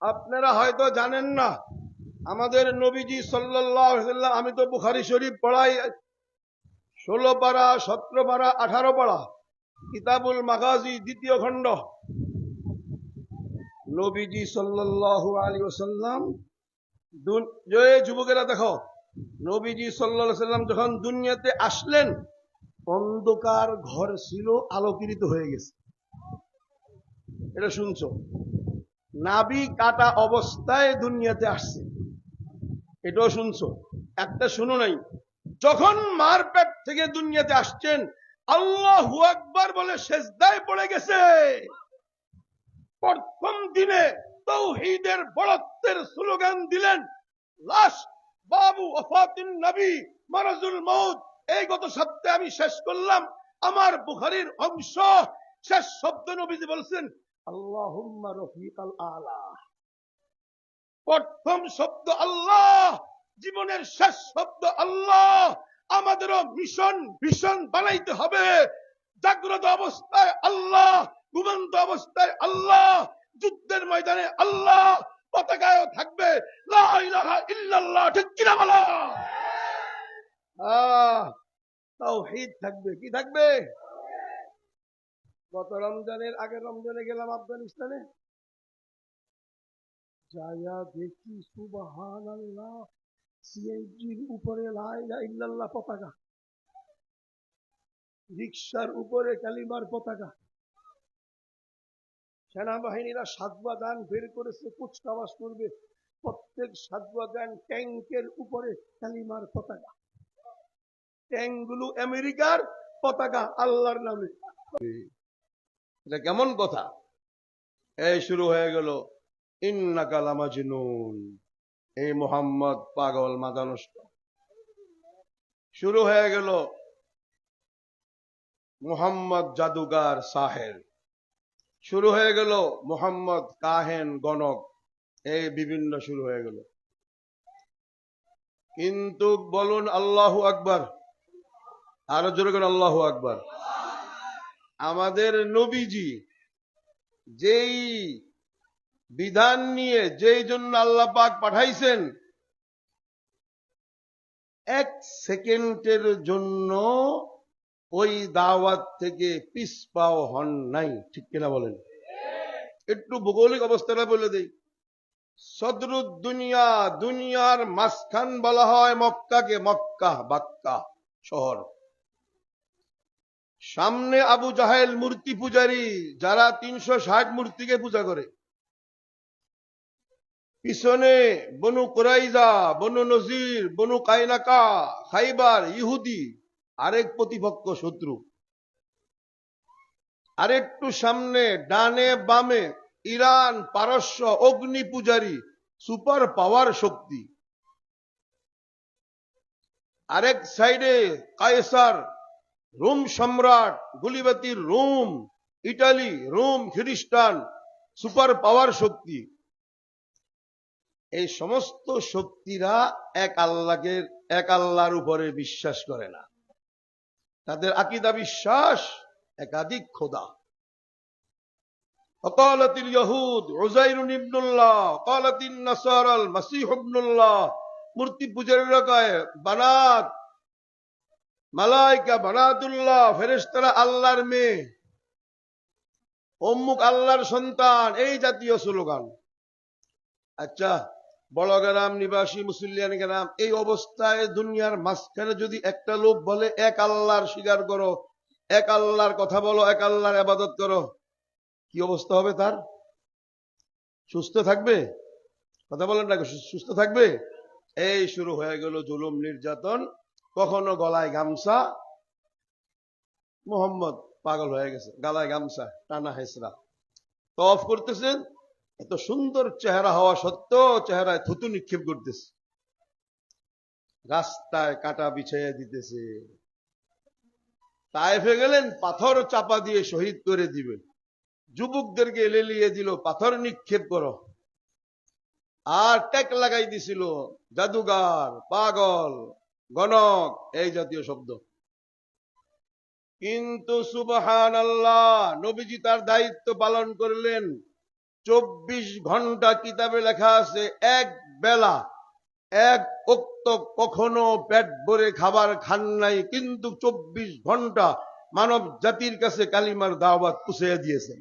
আপনারা হয়তো জানেন না, আমাদের নবীজি আলাইহি আমি তো বুখারী শরীফ পড়াই, ষোলো পারা, সতেরো পারা, আঠারো পারা, কিতাবুল মাগাজি দ্বিতীয় খণ্ড। নবীজি সাল্লাল্লাহু আলাইহি ওয়াসাল্লাম, দুন- যে যুবকেরা দেখো, নবীজি আলাইহি ওয়াসাল্লাম যখন দুনিয়াতে আসলেন, অন্ধকার ঘর ছিল, আলোকিত হয়ে গেছে। এটা শুনছো? নাবি কাটা অবস্থায় দুনিয়াতে আসছে। এটাও শুনছো? একটা শুনো নাই? যখন মার পেট থেকে দুনিয়াতে আসছেন, আল্লাহ আকবার বলে শেষদায় পড়ে গেছে। প্রথম দিনে তৌহিদের বড়ত্বের স্লোগান দিলেন, লাশ বাবু ওফাতিন নবী, মারাজুল মৌত এই গত সপ্তাহে আমি শেষ করলাম। আমার বুখারীর অংশ শেষ শব্দ নবীজি বলছেন প্রথম শব্দ আল্লাহ, জীবনের শেষ শব্দ আল্লাহ। আমাদেরও মিশন ভীষণ বানাইতে হবে। জাগ্রত অবস্থায় আল্লাহ, ঘুমন্ত অবস্থায় আল্লাহ, যুদ্ধের ময়দানে আল্লাহ, পতাকায়ও থাকবে। ঠিক কিনা বলো? তাওহীদ থাকবে, কি থাকবে? গত রমজানের আগের রমজানে গেলাম আফগানিস্তানে। যাইয়া দেখি সুবাহান আল্লাহ সিএনজির উপরে ইল্লাল্লাহ পতাকা। রিক্সার উপরে কালিমার পতাকা। সেনাবাহিনীরা সাতবা দান বের করেছে, কুচকাওয়াজ করবে। প্রত্যেক সাতবা দান ট্যাঙ্কের উপরে কালিমার পতাকা। ট্যাঙ্কগুলো আমেরিকার পতাকা, আল্লাহর নামে। এটা কেমন কথা? এই শুরু হয়ে গেল, ইন্নাকা লামাজনুন এই মোহাম্মদ পাগল মাথা নষ্ট শুরু হয়ে গেল, মোহাম্মদ জাদুগার সাহের শুরু হয়ে গেল, মোহাম্মদ কাহেন গণক এই বিভিন্ন শুরু হয়ে গেল। কিন্তু বলুন আল্লাহ আকবার, আরও জোরে করে আল্লাহ আকবার। আমাদের নবীজি যেই বিধান নিয়ে যেই জন্য আল্লাহ পাক পাঠাইছেন, এক সেকেন্ডের জন্য ওই দাওয়াত থেকে পিসপাও হন নাই, ঠিক কিনা বলেন? একটু ভৌগোলিক অবস্থাটা বলে দেই। সদরুদ দুনিয়া দুনিয়ার মাঝখান বলা হয় মক্কাকে মক্কা, বাক্কা শহর। সামনে আবু জাহেল মূর্তি পূজারী, যারা তিনশো ষাট মূর্তিকে পূজা করে। পিছনে বনু কুরাইজা বনু নজির, বনু কাইনাকা, খাইবার, ইহুদি, আরেক প্রতিপক্ষ শত্রু। আরেকটু সামনে, ডানে বামে, ইরান, পারস্য, অগ্নি পূজারী, সুপার পাওয়ার শক্তি। আরেক সাইডে কায়সার রোম সম্রাট গুলিবাতির রোম ইটালি রোম খ্রিস্টান সুপার পাওয়ার শক্তি এই সমস্ত শক্তিরা এক আল্লাহকে এক আল্লাহর উপরে বিশ্বাস করে না তাদের আকিদা বিশ্বাস একাধিক খোদা وقالت اليهود عزير ابن الله قالت النصارى المسيح ابن الله মূর্তি পূজারীরা কয় বানাত মালাইকা বানাতুল্লাহ ফেরেশতারা আল্লাহর মেয়ে। অমুক আল্লাহর সন্তান, এই জাতীয় স্লোগান। আচ্ছা বড় গ্রাম নিবাসী মুসলিয়ান গ্রাম, এই অবস্থায় দুনিয়ার মাঝখানে যদি একটা লোক বলে, এক আল্লাহর স্বীকার করো, এক আল্লাহর কথা বলো, এক আল্লাহর আবাদত করো কি অবস্থা হবে তার? সুস্থ থাকবে? কথা বলেন না সুস্থ থাকবে? এই শুরু হয়ে গেল জুলুম, নির্যাতন কখনো গলায় গামছা, মোহাম্মদ পাগল হয়ে গেছে, গলায় গামছা, টানা হেসরা তফ করতেছেন, এত সুন্দর চেহারা হওয়া সত্ত্বেও চেহারায় থুতু নিক্ষেপ করতেছে। রাস্তায় কাটা বিছাইয়া দিতেছে। তাইফে গেলেন, পাথর চাপা দিয়ে শহীদ করে দিবেন। যুবকদেরকে এলেলিয়ে দিল, পাথর নিক্ষেপ করো। আর ট্যাক লাগাই দিছিল, জাদুগার, পাগল। গণক, এই জাতীয় শব্দ। কিন্তু সুবহান আল্লাহ নবীজি তার দায়িত্ব পালন করলেন। চব্বিশ ঘণ্টা কিতাবে লেখা আছে, এক বেলা, এক উক্ত কখনো পেট ভরে খাবার খান নাই, কিন্তু চব্বিশ ঘণ্টা মানব জাতির কাছে কালিমার দাওয়াত পুষিয়ে দিয়েছেন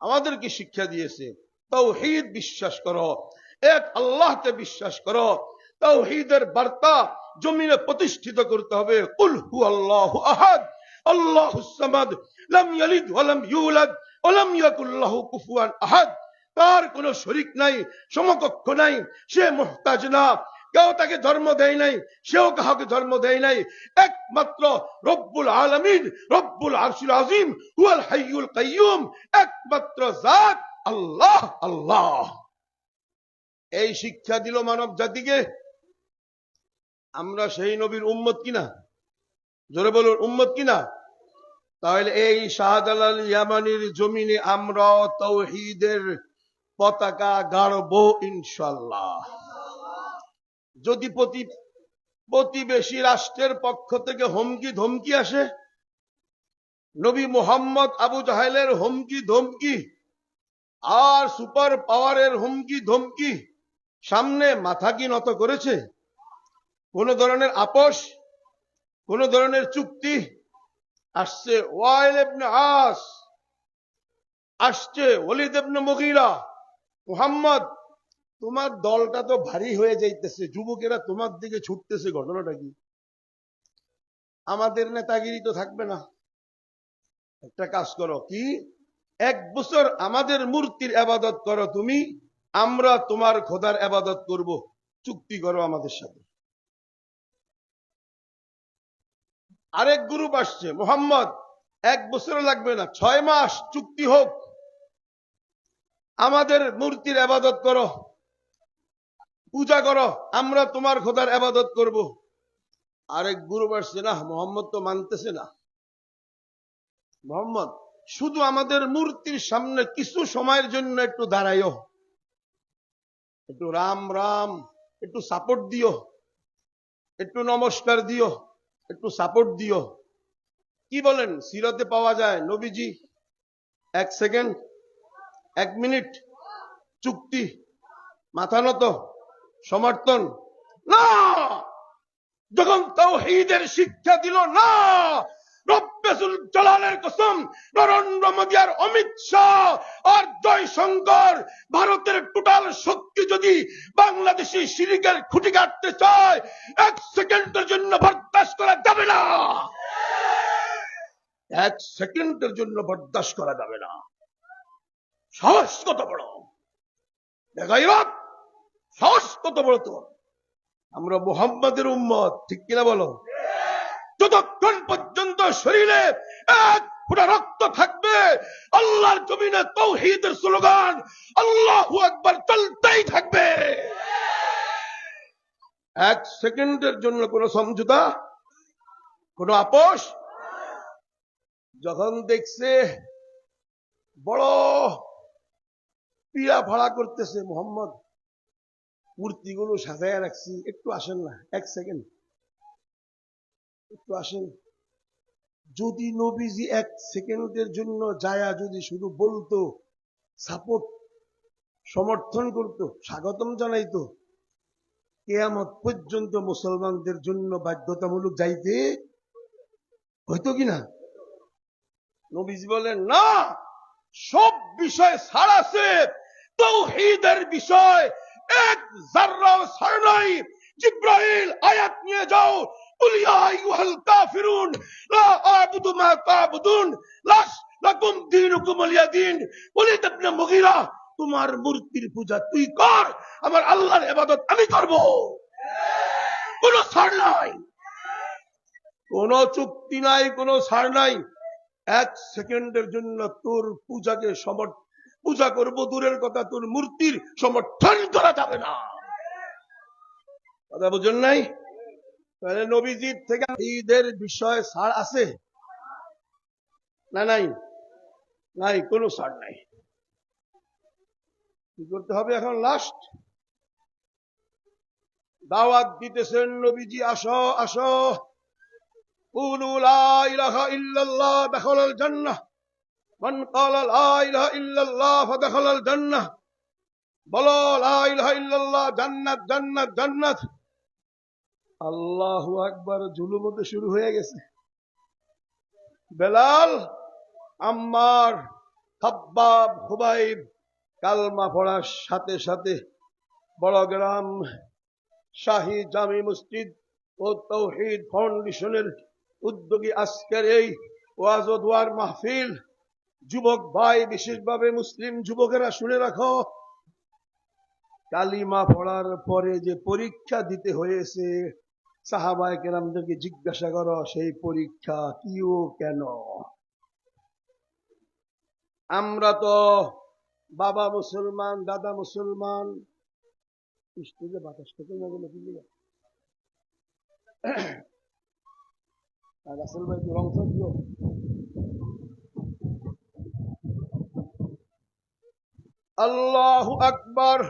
আমাদেরকে শিক্ষা দিয়েছে, তৌহিদ বিশ্বাস করো, এক আল্লাহকে বিশ্বাস করো তৌহিদের বার্তা জমিনে প্রতিষ্ঠিত করতে হবে। কুল হু আল্লাহ আহাদ। আল্লাহ সামাদ। লাম ইয়ালিদ ওয়া লাম ইউলাদ। ওয়া লাম ইয়াকুল কুফুয়ান আহাদ। তার কোনো শরিক নাই, সমকক্ষ নাই। সে মুহতাজ না। কেউ তাকে জন্ম দেয় নাই, সেও কাহাকে জন্ম দেয় নাই। একমাত্র রব্বুল আলমিন, রব্বুল আরশুল আজিম হুয়াল হাইয়ুল কাইয়ুম। একমাত্র জাত আল্লাহ আল্লাহ। এই শিক্ষা দিল মানব জাতিকে। আমরা সেই নবীর উম্মত কিনা? জোরে বলুন, উম্মত কিনা? তাহলে এই শাহজালাল ইয়ামানির জমিনে আমরা তৌহিদের পতাকা গাড়ব ইনশাল্লাহ যদি প্রতি প্রতিবেশী রাষ্ট্রের পক্ষ থেকে হুমকি ধমকি আসে, নবী মোহাম্মদ আবু জাহেলের হুমকি ধমকি, আর সুপার পাওয়ারের হুমকি ধমকি সামনে মাথা কি নত করেছে? কোন ধরনের আপোষ, কোন ধরনের চুক্তি আসছে। ওয়াইল ইবনে আস, আসছে। ওলিদ মুগীরা, মুহাম্মদ, তোমার দলটা তো ভারী হয়ে যাইতেছে, যুবকেরা তোমার দিকে ছুটতেছে, ঘটনাটা কি? আমাদের নেতাগিরি তো থাকবে না। একটা কাজ করো, কি? এক বছর আমাদের মূর্তির আবাদত করো তুমি, আমরা তোমার খোদার আবাদত করব। চুক্তি করো আমাদের সাথে। আরেক গ্রুপ আসছে মোহাম্মদ। এক বছর লাগবে না, ছয় মাস, চুক্তি হোক। আমাদের মূর্তির আবাদত করো, পূজা করো, আমরা তোমার খোদার আবাদত করব। আরেক গ্রুপ আসছে না, মোহাম্মদ তো মানতেছে না। মোহাম্মদ, শুধু আমাদের মূর্তির সামনে কিছু সময়ের জন্য একটু দাঁড়াইও একটু রাম রাম, একটু সাপোর্ট দিও। একটু নমস্কার দিও। একটু সাপোর্ট দিও। কি বলেন? সিরতে পাওয়া যায়? নবীজি, এক সেকেন্ড এক মিনিট চুক্তি, মাথা নত, সমর্থন। না! যখন তাও শিক্ষা দিল, না! রব্বেসুল জালালের কসম, নরেন্দ্র মোদী আর অমিত শাহ আর জয়শঙ্কর ভারতের টোটাল শক্তি যদি বাংলাদেশি সিরিকের খুঁটি কাটতে চায়, এক সেকেন্ডের জন্য বরদাস্ত করা যাবে না। এক সেকেন্ডের জন্য বরদাস্ত করা যাবে না। সাহস কত বড়? সাহস কত বড় তোর আমরা মোহাম্মদের উম্মত, ঠিক কিনা বলো? যতক্ষণ পর্যন্ত শরীরে এক ফোঁটা রক্ত থাকবে। আল্লাহর জমিনে তৌহিদের স্লোগান, আল্লাহু একবার চলতেই থাকবে। এক সেকেন্ডের জন্য কোন সমঝোতা, কোন আপোষ? যখন দেখছে বড় পীড়া ভাড়া করতেছে মোহাম্মদ, মূর্তিগুলো সাজায় রাখছি। একটু আসেন না, এক সেকেন্ড। একটু আসেন। যদি নবীজি এক সেকেন্ডের জন্য যায়া যদি শুধু বলতো, সাপোর্ট, সমর্থন করত, স্বাগতম জানাইতো, কেয়ামত পর্যন্ত মুসলমানদের জন্য বাধ্যতামূলক যাইতে হইতো কিনা? নবীজি বলেন, না, সব বিষয় আছে, তৌহিদের বিষয় এক জাররাও ছাড় নাই। জিব্রাইল আয়াত নিয়ে যাও قل يا أيها الكافرون لا أعبد ما تعبدون লাশ লাকুম দীনুকুম ওয়ালিয়া দীন ওলিদ ইবনে মুগীরা তোমার মূর্তির পূজা তুই কর আমার আল্লাহর ইবাদত আমি করব কোন ছাড় নাই কোন চুক্তি নাই কোন ছাড় নাই এক সেকেন্ডের জন্য তোর পূজাকে সমর্থ পূজা করব দূরের কথা তোর মূর্তির সমর্থন করা যাবে না কথা বুঝুন নাই তাহলে নবীজির থেকে ঈদের বিষয় ছাড় আছে? না, নাই। নাই, কোনো ছাড় নাই। কি করতে হবে এখন লাস্ট দাওয়াত দিতেছেন নবীজি, আসো আসো। জান্নাত জান্নাত জান্নাত। আল্লাহু আকবার হতে শুরু হয়ে গেছে। বেলাল, আম্মার, খাব্বাব হুবাইব কালমা পড়ার সাথে সাথে বড়গ্রাম, শাহী জামি মসজিদ ও তৌহিদ ফাউন্ডেশনের উদ্যোগী আজকের এই ওয়াজ মাহফিল। যুবক ভাই, বিশেষভাবে মুসলিম যুবকেরা শুনে রাখো। কালিমা পড়ার পরে যে পরীক্ষা দিতে হয়েছে সাহাবায় কেরামদেরকে জিজ্ঞাসা করো, সেই পরীক্ষা কি ও কেন? আমরা তো বাবা মুসলমান, দাদা মুসলমান। বাতাস থেকে না কি আল্লাহু আকবার।